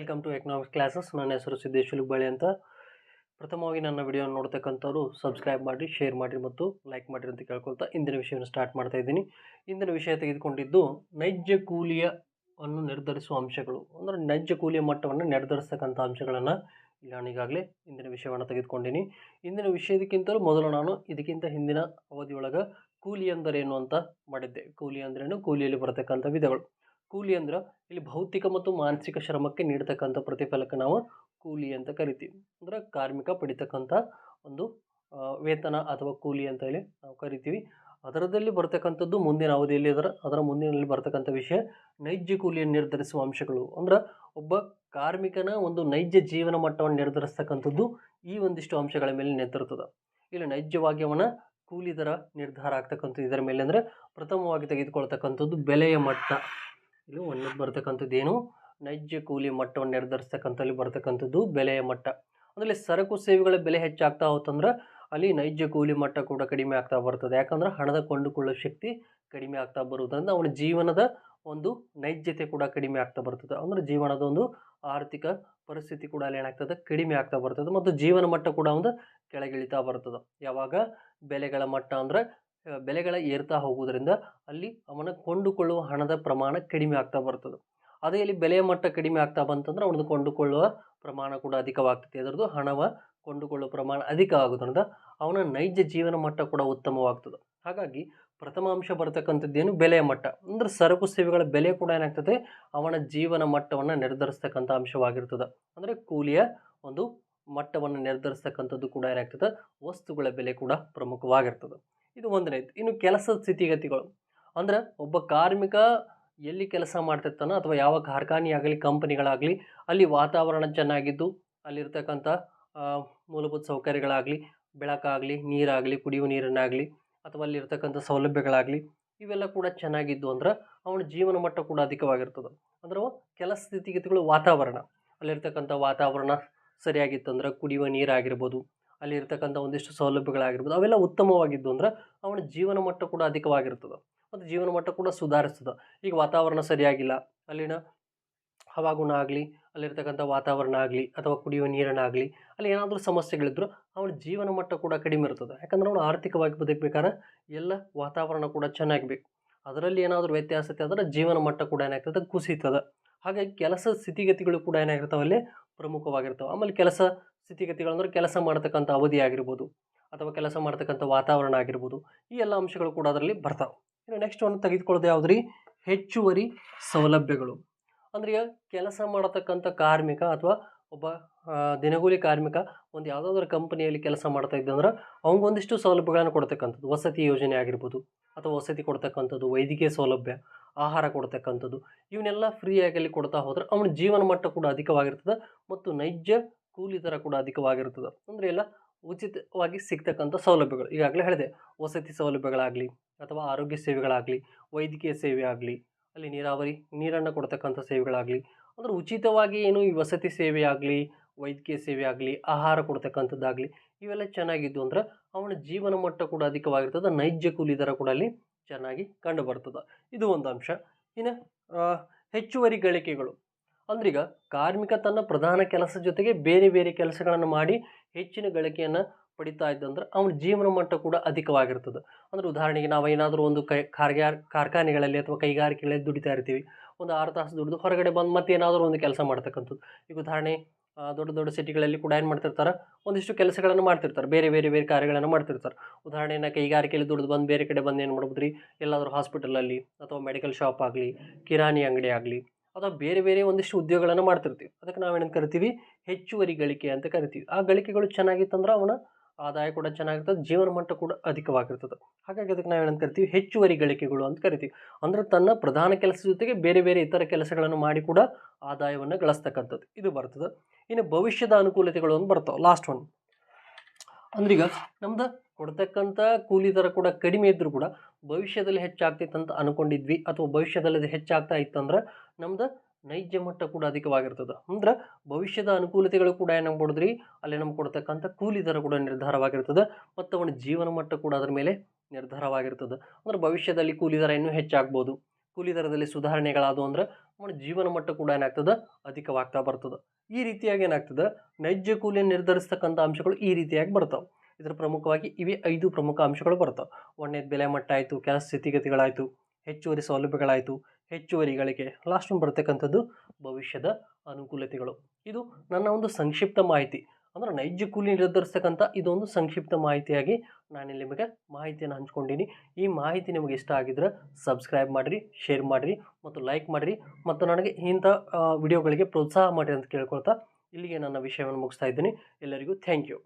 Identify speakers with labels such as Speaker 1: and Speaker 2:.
Speaker 1: Welcome to economics classes. ನನ್ನ ಹೆಸರು ಸಿದ್ದೇಶ್ ಬಳಿ ಅಂತ. ಪ್ರಥಮವಾಗಿ ನನ್ನ ವಿಡಿಯೋ ನೋಡ್ತಕ್ಕಂಥವ್ರು ಸಬ್ಸ್ಕ್ರೈಬ್ ಮಾಡಿ ಶೇರ್ ಮಾಡಿ ಮತ್ತು ಲೈಕ್ ಮಾಡಿ ಅಂತ ಕೇಳ್ಕೊಳ್ತಾ ಇಂದಿನ ವಿಷಯವನ್ನು ಸ್ಟಾರ್ಟ್ ಮಾಡ್ತಾ ಇದ್ದೀನಿ. ಇಂದಿನ ವಿಷಯ ತೆಗೆದುಕೊಂಡಿದ್ದು ನೈಜ ಕೂಲಿಯ ಅನ್ನು ನಿರ್ಧರಿಸುವ ಅಂಶಗಳು. ಅಂದರೆ ನೈಜ ಕೂಲಿಯ ಮಟ್ಟವನ್ನು ನಿರ್ಧರಿಸ್ತಕ್ಕಂಥ ಅಂಶಗಳನ್ನು ನಾನು ಈಗಾಗಲೇ ಇಂದಿನ ವಿಷಯವನ್ನು ತೆಗೆದುಕೊಂಡಿನಿ. ಇಂದಿನ ವಿಷಯದಕ್ಕಿಂತಲೂ ಮೊದಲು ನಾನು ಇದಕ್ಕಿಂತ ಹಿಂದಿನ ಅವಧಿಯೊಳಗೆ ಕೂಲಿ ಅಂದರೇನು ಅಂತ ಮಾಡಿದ್ದೆ. ಕೂಲಿ ಅಂದ್ರೇನು? ಕೂಲಿಯಲ್ಲಿ ಬರತಕ್ಕಂಥ ವಿಧಗಳು. ಕೂಲಿ ಅಂದ್ರೆ ಇಲ್ಲಿ ಭೌತಿಕ ಮತ್ತು ಮಾನಸಿಕ ಶ್ರಮಕ್ಕೆ ನೀಡತಕ್ಕಂಥ ಪ್ರತಿಫಲಕ್ಕೆ ನಾವು ಕೂಲಿ ಅಂತ ಕರಿತೀವಿ. ಅಂದ್ರೆ ಕಾರ್ಮಿಕ ಪಡಿತಕ್ಕಂಥ ಒಂದು ವೇತನ ಅಥವಾ ಕೂಲಿ ಅಂತ ಹೇಳಿ ನಾವು ಕರಿತೀವಿ. ಅದರದಲ್ಲಿ ಬರ್ತಕ್ಕಂಥದ್ದು ಮುಂದಿನ ಅವಧಿಯಲ್ಲಿ ಅದರ ಅದರ ಮುಂದಿನಲ್ಲಿ ಬರ್ತಕ್ಕಂಥ ವಿಷಯ ನೈಜ ಕೂಲಿಯನ್ನು ನಿರ್ಧರಿಸುವ ಅಂಶಗಳು. ಅಂದ್ರೆ ಒಬ್ಬ ಕಾರ್ಮಿಕನ ಒಂದು ನೈಜ ಜೀವನ ಮಟ್ಟವನ್ನು ನಿರ್ಧರಿಸ್ತಕ್ಕಂಥದ್ದು ಈ ಒಂದಿಷ್ಟು ಅಂಶಗಳ ಮೇಲೆ ನಿಂತಿರ್ತದೆ. ಇಲ್ಲಿ ನೈಜವಾಗಿ ಅವನ ಕೂಲಿ ದರ ನಿರ್ಧಾರ ಆಗ್ತಕ್ಕಂಥದ್ದು ಇದರ ಮೇಲೆ ಅಂದರೆ ಪ್ರಥಮವಾಗಿ ತೆಗೆದುಕೊಳ್ತಕ್ಕಂಥದ್ದು ಬೆಲೆಯ ಮಟ್ಟ. ಇಲ್ಲಿ ಒಂದಕ್ಕೆ ಬರ್ತಕ್ಕಂಥದ್ದು ಏನು? ನೈಜ ಕೂಲಿ ಮಟ್ಟವನ್ನು ನಿರ್ಧರಿಸ್ತಕ್ಕಂಥಲ್ಲಿ ಬರ್ತಕ್ಕಂಥದ್ದು ಬೆಲೆಯ ಮಟ್ಟ. ಅಂದರೆ ಸರಕು ಸೇವೆಗಳ ಬೆಲೆ ಹೆಚ್ಚಾಗ್ತಾ ಹೋತಂದ್ರೆ ಅಲ್ಲಿ ನೈಜ ಕೂಲಿ ಮಟ್ಟ ಕೂಡ ಕಡಿಮೆ ಆಗ್ತಾ ಬರ್ತದೆ. ಯಾಕಂದ್ರೆ ಹಣದ ಕೊಂಡುಕೊಳ್ಳೋ ಶಕ್ತಿ ಕಡಿಮೆ ಆಗ್ತಾ ಬರುವುದರಿಂದ ಅವನ ಜೀವನದ ಒಂದು ನೈಜತೆ ಕೂಡ ಕಡಿಮೆ ಆಗ್ತಾ ಬರ್ತದೆ. ಅಂದರೆ ಜೀವನದ ಒಂದು ಆರ್ಥಿಕ ಪರಿಸ್ಥಿತಿ ಕೂಡ ಅಲ್ಲಿ ಏನಾಗ್ತದೆ? ಕಡಿಮೆ ಆಗ್ತಾ ಬರ್ತದೆ. ಮತ್ತು ಜೀವನ ಮಟ್ಟ ಕೂಡ ಒಂದು ಕೆಳಗಿಳಿತಾ ಬರ್ತದೆ. ಯಾವಾಗ? ಬೆಲೆಗಳ ಮಟ್ಟ ಅಂದರೆ ಬೆಲೆಗಳ ಏರ್ತಾ ಹೋಗುವುದರಿಂದ ಅಲ್ಲಿ ಅವನ ಕೊಂಡುಕೊಳ್ಳುವ ಹಣದ ಪ್ರಮಾಣ ಕಡಿಮೆ ಆಗ್ತಾ ಬರ್ತದೆ. ಅದೇ ಇಲ್ಲಿ ಬೆಲೆಯ ಮಟ್ಟ ಕಡಿಮೆ ಆಗ್ತಾ ಬಂತಂದ್ರೆ ಅವನದು ಕೊಂಡುಕೊಳ್ಳುವ ಪ್ರಮಾಣ ಕೂಡ ಅಧಿಕವಾಗ್ತದೆ. ಅದರದ್ದು ಹಣವ ಕೊಂಡುಕೊಳ್ಳುವ ಪ್ರಮಾಣ ಅಧಿಕ ಆಗೋದ್ರಿಂದ ಅವನ ನೈಜ ಜೀವನ ಮಟ್ಟ ಕೂಡ ಉತ್ತಮವಾಗ್ತದೆ. ಹಾಗಾಗಿ ಪ್ರಥಮ ಅಂಶ ಬರ್ತಕ್ಕಂಥದ್ದೇನು ಬೆಲೆಯ ಮಟ್ಟ. ಅಂದ್ರೆ ಸರಕು ಸೇವೆಗಳ ಬೆಲೆ ಕೂಡ ಏನಾಗ್ತದೆ? ಅವನ ಜೀವನ ಮಟ್ಟವನ್ನು ನಿರ್ಧರಿಸ್ತಕ್ಕಂಥ ಅಂಶವಾಗಿರ್ತದೆ. ಅಂದರೆ ಕೂಲಿಯ ಒಂದು ಮಟ್ಟವನ್ನು ನಿರ್ಧರಿಸ್ತಕ್ಕಂಥದ್ದು ಕೂಡ ಏನಾಗ್ತದೆ? ವಸ್ತುಗಳ ಬೆಲೆ ಕೂಡ ಪ್ರಮುಖವಾಗಿರ್ತದೆ. ಇದು ಒಂದನೇದು ಇನ್ನು ಕೆಲಸದ ಸ್ಥಿತಿಗತಿಗಳು. ಅಂದ್ರೆ ಒಬ್ಬ ಕಾರ್ಮಿಕ ಎಲ್ಲಿ ಕೆಲಸ ಮಾಡ್ತಿರ್ತಾನೋ ಅಥವಾ ಯಾವ ಕಾರ್ಖಾನೆ ಆಗಲಿ ಕಂಪನಿಗಳಾಗಲಿ, ಅಲ್ಲಿ ವಾತಾವರಣ ಚೆನ್ನಾಗಿದ್ದು, ಅಲ್ಲಿರ್ತಕ್ಕಂಥ ಮೂಲಭೂತ ಸೌಕರ್ಯಗಳಾಗಲಿ, ಬೆಳಕಾಗಲಿ, ನೀರಾಗಲಿ ಕುಡಿಯುವ ನೀರನ್ನಾಗಲಿ, ಅಥವಾ ಅಲ್ಲಿರ್ತಕ್ಕಂಥ ಸೌಲಭ್ಯಗಳಾಗಲಿ, ಇವೆಲ್ಲ ಕೂಡ ಚೆನ್ನಾಗಿದ್ದು ಅಂದ್ರೆ ಅವನ ಜೀವನ ಮಟ್ಟ ಕೂಡ ಅಧಿಕವಾಗಿರ್ತದೆ. ಅಂದ್ರೆ ಕೆಲಸ ಸ್ಥಿತಿಗತಿಗಳು ವಾತಾವರಣ. ಅಲ್ಲಿರ್ತಕ್ಕಂಥ ವಾತಾವರಣ ಸರಿಯಾಗಿತ್ತಂದ್ರೆ ಕುಡಿಯುವ ನೀರಾಗಿರ್ಬೋದು ಅಲ್ಲಿರ್ತಕ್ಕಂಥ ಒಂದಿಷ್ಟು ಸೌಲಭ್ಯಗಳಾಗಿರ್ಬೋದು, ಅವೆಲ್ಲ ಉತ್ತಮವಾಗಿದ್ದು ಅಂದ್ರೆ ಅವನ ಜೀವನ ಮಟ್ಟ ಕೂಡ ಅಧಿಕವಾಗಿರ್ತದೆ. ಮತ್ತು ಜೀವನ ಮಟ್ಟ ಕೂಡ ಸುಧಾರಿಸ್ತದೆ. ಈಗ ವಾತಾವರಣ ಸರಿಯಾಗಿಲ್ಲ, ಅಲ್ಲಿನ ಹವಾಗುಣ ಆಗಲಿ, ಅಲ್ಲಿರ್ತಕ್ಕಂಥ ವಾತಾವರಣ ಆಗಲಿ, ಅಥವಾ ಕುಡಿಯುವ ನೀರನ್ನಾಗಲಿ ಅಲ್ಲಿ ಏನಾದರೂ ಸಮಸ್ಯೆಗಳಿದ್ರು ಅವನ ಜೀವನ ಮಟ್ಟ ಕೂಡ ಕಡಿಮೆ ಇರ್ತದೆ. ಯಾಕಂದ್ರೆ ಅವನು ಆರ್ಥಿಕವಾಗಿ ಬದುಕಬೇಕಾದ್ರೆ ಎಲ್ಲ ವಾತಾವರಣ ಕೂಡ ಚೆನ್ನಾಗಬೇಕು ಅದರಲ್ಲಿ ಏನಾದರೂ ವ್ಯತ್ಯಾಸತೆ ಆದರೆ ಜೀವನ ಮಟ್ಟ ಕೂಡ ಏನಾಗ್ತದೆ, ಕುಸಿತದೆ. ಹಾಗಾಗಿ ಕೆಲಸ ಸ್ಥಿತಿಗತಿಗಳು ಕೂಡ ಏನಾಗಿರ್ತಾವೆ ಅಲ್ಲಿ ಪ್ರಮುಖವಾಗಿರ್ತವೆ. ಆಮೇಲೆ ಕೆಲಸ ಸ್ಥಿತಿಗತಿಗಳು ಅಂದ್ರೆ ಕೆಲಸ ಮಾಡ್ತಕ್ಕಂಥ ಅವಧಿ ಆಗಿರ್ಬೋದು ಅಥವಾ ಕೆಲಸ ಮಾಡ್ತಕ್ಕಂಥ ವಾತಾವರಣ ಆಗಿರ್ಬೋದು, ಈ ಎಲ್ಲ ಅಂಶಗಳು ಕೂಡ ಅದರಲ್ಲಿ ಬರ್ತಾವೆ. ಇನ್ನು ನೆಕ್ಸ್ಟ್ ಒಂದು ತೆಗೆದುಕೊಳ್ಳೋದು ಯಾವುದ್ರಿ? ಹೆಚ್ಚುವರಿ ಸೌಲಭ್ಯಗಳು. ಅಂದರೆ ಕೆಲಸ ಮಾಡತಕ್ಕಂಥ ಕಾರ್ಮಿಕ ಅಥವಾ ಒಬ್ಬ ದಿನಗೂಲಿ ಕಾರ್ಮಿಕ ಒಂದು ಯಾವುದಾದ್ರು ಕಂಪನಿಯಲ್ಲಿ ಕೆಲಸ ಮಾಡ್ತಾ ಇದ್ದಂದ್ರೆ ಒಂದಿಷ್ಟು ಸೌಲಭ್ಯಗಳನ್ನು ಕೊಡ್ತಕ್ಕಂಥದ್ದು. ವಸತಿ ಯೋಜನೆ ಆಗಿರ್ಬೋದು ಅಥವಾ ವಸತಿ ಕೊಡ್ತಕ್ಕಂಥದ್ದು, ವೈದ್ಯಕೀಯ ಸೌಲಭ್ಯ, ಆಹಾರ ಕೊಡ್ತಕ್ಕಂಥದ್ದು. ಇವನ್ನೆಲ್ಲ ಫ್ರೀಯಾಗಿ ಅಲ್ಲಿ ಕೊಡ್ತಾ ಹೋದ್ರೆ ಅವನ ಜೀವನ ಮಟ್ಟ ಕೂಡ ಅಧಿಕವಾಗಿರ್ತದೆ ಮತ್ತು ನೈಜ ಕೂಲಿ ದರ ಕೂಡ ಅಧಿಕವಾಗಿರ್ತದೆ ಅಂದರೆ ಎಲ್ಲ ಉಚಿತವಾಗಿ ಸಿಗ್ತಕ್ಕಂಥ ಸೌಲಭ್ಯಗಳು. ಈಗಾಗಲೇ ಹೇಳಿದೆ, ವಸತಿ ಸೌಲಭ್ಯಗಳಾಗಲಿ ಅಥವಾ ಆರೋಗ್ಯ ಸೇವೆಗಳಾಗಲಿ, ವೈದ್ಯಕೀಯ ಸೇವೆ ಆಗಲಿ, ಅಲ್ಲಿ ನೀರಾವರಿ, ನೀರನ್ನು ಕೊಡ್ತಕ್ಕಂಥ ಸೇವೆಗಳಾಗಲಿ, ಅಂದರೆ ಉಚಿತವಾಗಿ ಏನು ಈ ವಸತಿ ಸೇವೆ ಆಗಲಿ, ವೈದ್ಯಕೀಯ ಸೇವೆ ಆಗಲಿ, ಆಹಾರ ಕೊಡ್ತಕ್ಕಂಥದ್ದಾಗಲಿ, ಇವೆಲ್ಲ ಚೆನ್ನಾಗಿದ್ದು ಅಂದ್ರೆ ಅವನ ಜೀವನ ಮಟ್ಟ ಕೂಡ ಅಧಿಕವಾಗಿರ್ತದೆ, ನೈಜ ಕೂಲಿ ದರ ಕೂಡ ಅಲ್ಲಿ ಚೆನ್ನಾಗಿ ಕಂಡು ಬರ್ತದೆ. ಇದು ಒಂದು ಅಂಶ. ಇನ್ನು ಹೆಚ್ಚುವರಿ ಗಳಿಕೆಗಳು. ಅಂದ್ರೀಗ ಕಾರ್ಮಿಕ ತನ್ನ ಪ್ರಧಾನ ಕೆಲಸ ಜೊತೆಗೆ ಬೇರೆ ಬೇರೆ ಕೆಲಸಗಳನ್ನು ಮಾಡಿ ಹೆಚ್ಚಿನ ಗಳಿಕೆಯನ್ನು ಪಡಿತಾ ಇದ್ದಂದ್ರೆ ಅವನ ಜೀವನ ಮಟ್ಟ ಕೂಡ ಅಧಿಕವಾಗಿರ್ತದೆ. ಅಂದ್ರೆ ಉದಾಹರಣೆಗೆ ನಾವು ಏನಾದರೂ ಒಂದು ಕೈ ಕಾರ್ಖಾನೆಗಳಲ್ಲಿ ಅಥವಾ ಕೈಗಾರಿಕೆಗಳಲ್ಲಿ ದುಡಿತಾ ಇರ್ತೀವಿ. ಒಂದು ಆರು ತಾಸು ದುಡಿದು ಹೊರಗಡೆ ಬಂದು ಮತ್ತೆ ಏನಾದರೂ ಒಂದು ಕೆಲಸ ಮಾಡ್ತಕ್ಕಂಥದ್ದು. ಈಗ ಉದಾಹರಣೆ ದೊಡ್ಡ ದೊಡ್ಡ ಸಿಟಿಗಳಲ್ಲಿ ಕೂಡ ಏನು ಮಾಡ್ತಿರ್ತಾರೆ? ಒಂದಿಷ್ಟು ಕೆಲಸಗಳನ್ನು ಮಾಡ್ತಿರ್ತಾರೆ. ಬೇರೆ ಬೇರೆ ಬೇರೆ ಕಾರ್ಯಗಳನ್ನು ಮಾಡ್ತಿರ್ತಾರೆ. ಉದಾಹರಣೆನ ಕೈಗಾರಿಕೆಯಲ್ಲಿ ದುಡಿದು ಬಂದು ಬೇರೆ ಕಡೆ ಬಂದು ಏನು ಮಾಡ್ಬೋದು ರೀ ಎಲ್ಲಾದರೂ ಹಾಸ್ಪಿಟಲಲ್ಲಿ ಅಥವಾ ಮೆಡಿಕಲ್ ಶಾಪ್ ಆಗಲಿ, ಕಿರಾಣಿ ಅಂಗಡಿ ಆಗಲಿ ಅಥವಾ ಬೇರೆ ಬೇರೆ ಒಂದಿಷ್ಟು ಉದ್ಯೋಗಗಳನ್ನು ಮಾಡ್ತಿರ್ತೀವಿ. ಅದಕ್ಕೆ ನಾವೇನಂತ ಕರಿತೀವಿ? ಹೆಚ್ಚುವರಿ ಗಳಿಕೆ ಅಂತ ಕರಿತೀವಿ. ಆ ಗಳಿಕೆಗಳು ಚೆನ್ನಾಗಿತ್ತಂದ್ರೆ ಅವನ ಆದಾಯ ಕೂಡ ಚೆನ್ನಾಗಿರ್ತದೆ ಜೀವನ ಮಟ್ಟ ಕೂಡ ಅಧಿಕವಾಗಿರ್ತದೆ. ಹಾಗಾಗಿ ಅದಕ್ಕೆ ನಾವೇನಂತ ಕರಿತೀವಿ? ಹೆಚ್ಚುವರಿ ಗಳಿಕೆಗಳು ಅಂತ ಕರಿತೀವಿ. ಅಂದರೆ ತನ್ನ ಪ್ರಧಾನ ಕೆಲಸದ ಜೊತೆಗೆ ಬೇರೆ ಬೇರೆ ಇತರ ಕೆಲಸಗಳನ್ನು ಮಾಡಿ ಕೂಡ ಆದಾಯವನ್ನು ಗಳಿಸ್ತಕ್ಕಂಥದ್ದು. ಇದು ಬರ್ತದೆ. ಇನ್ನು ಭವಿಷ್ಯದ ಅನುಕೂಲತೆಗಳು ಅಂತ ಬರ್ತಾವೆ. ಲಾಸ್ಟ್ ಒನ್ ಅಂದ್ರೀಗ ನಮ್ದು ಕೊಡ್ತಕ್ಕಂಥ ಕೂಲಿ ದರ ಕೂಡ ಕಡಿಮೆ ಇದ್ದರೂ ಕೂಡ ಭವಿಷ್ಯದಲ್ಲಿ ಹೆಚ್ಚಾಗ್ತೈತೆ ಅಂತ ಅನ್ಕೊಂಡಿದ್ವಿ ಅಥವಾ ಭವಿಷ್ಯದಲ್ಲಿ ಅದು ಹೆಚ್ಚಾಗ್ತಾ ಇತ್ತಂದ್ರೆ ನಮ್ದು ನೈಜ ಮಟ್ಟ ಕೂಡ ಅಧಿಕವಾಗಿರ್ತದೆ. ಅಂದ್ರೆ ಭವಿಷ್ಯದ ಅನುಕೂಲತೆಗಳು ಕೂಡ ಏನಾಗ್ಬಿಡಿದ್ರಿ ಅಲ್ಲಿ ನಮ್ಗೆ ಕೊಡ್ತಕ್ಕಂಥ ಕೂಲಿ ದರ ಕೂಡ ನಿರ್ಧಾರವಾಗಿರ್ತದೆ ಮತ್ತು ಅವನ ಜೀವನ ಮಟ್ಟ ಕೂಡ ಅದರ ಮೇಲೆ ನಿರ್ಧಾರವಾಗಿರ್ತದೆ. ಅಂದ್ರೆ ಭವಿಷ್ಯದಲ್ಲಿ ಕೂಲಿ ದರ ಇನ್ನೂ ಹೆಚ್ಚಾಗ್ಬೋದು. ಕೂಲಿ ದರದಲ್ಲಿ ಸುಧಾರಣೆಗಳಾದವು ಅಂದ್ರೆ ಅವನ ಜೀವನ ಮಟ್ಟ ಕೂಡ ಏನಾಗ್ತದೆ? ಅಧಿಕವಾಗ್ತಾ ಬರ್ತದೆ. ಈ ರೀತಿಯಾಗಿ ಏನಾಗ್ತದೆ? ನೈಜ ಕೂಲಿಯನ್ನು ನಿರ್ಧರಿಸ್ತಕ್ಕಂಥ ಅಂಶಗಳು ಈ ರೀತಿಯಾಗಿ ಬರ್ತಾವೆ. ಇದರ ಪ್ರಮುಖವಾಗಿ ಇವೇ ಐದು ಪ್ರಮುಖ ಅಂಶಗಳು ಬರ್ತಾವೆ ಒಂದನೇದು ಬೆಲೆ ಮಟ್ಟ ಆಯಿತು, ಕೆಲಸ ಸ್ಥಿತಿಗತಿಗಳಾಯಿತು, ಹೆಚ್ಚುವರಿ ಸೌಲಭ್ಯಗಳಾಯಿತು, ಹೆಚ್ಚುವರಿ ಗಳಿಕೆ ಲಾಸ್ಟ್ ಬರ್ತಕ್ಕಂಥದ್ದು ಭವಿಷ್ಯದ ಅನುಕೂಲತೆಗಳು. ಇದು ನನ್ನ ಒಂದು ಸಂಕ್ಷಿಪ್ತ ಮಾಹಿತಿ. ಅಂದ್ರೆ ನೈಜ ಕೂಲಿ ನಿರ್ಧರಿಸ್ತಕ್ಕಂಥ ಇದೊಂದು ಸಂಕ್ಷಿಪ್ತ ಮಾಹಿತಿಯಾಗಿ ನಾನಿಲ್ಲಿ ನಿಮಗೆ ಮಾಹಿತಿಯನ್ನು ಹಂಚ್ಕೊಂಡಿನಿ. ಈ ಮಾಹಿತಿ ನಿಮಗೆ ಇಷ್ಟ ಆಗಿದ್ರೆ ಸಬ್ಸ್ಕ್ರೈಬ್ ಮಾಡಿರಿ ಶೇರ್ ಮಾಡಿರಿ ಮತ್ತು ಲೈಕ್ ಮಾಡಿರಿ ಮತ್ತು ನನಗೆ ಇಂಥ ವಿಡಿಯೋಗಳಿಗೆ ಪ್ರೋತ್ಸಾಹ ಮಾಡಿರಿ ಅಂತ ಕೇಳ್ಕೊಳ್ತಾ ಇಲ್ಲಿಗೆ ನನ್ನ ವಿಷಯವನ್ನು ಮುಗಿಸ್ತಾ ಇದ್ದೀನಿ. ಎಲ್ಲರಿಗೂ ಥ್ಯಾಂಕ್ ಯು